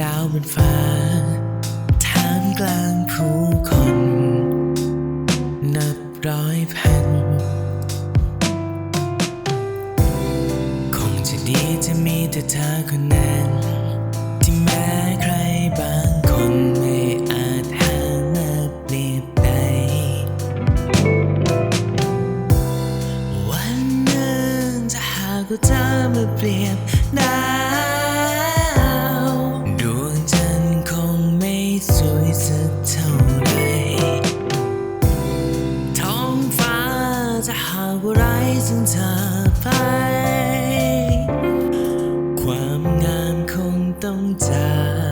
ดาวบนฟ้าท่ามกลางผู้คน นับร้อยพัน คงจะดีจะมีแต่เธอคนนั้นที่แม้ใครบางคนไม่อาจหาเมื่อเปลี่ยนใจวันหนึ่งจะหากว่าเธอมาเปลี่ยนได้ ถึงเธอไป ความงามคงต้องจาก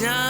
done.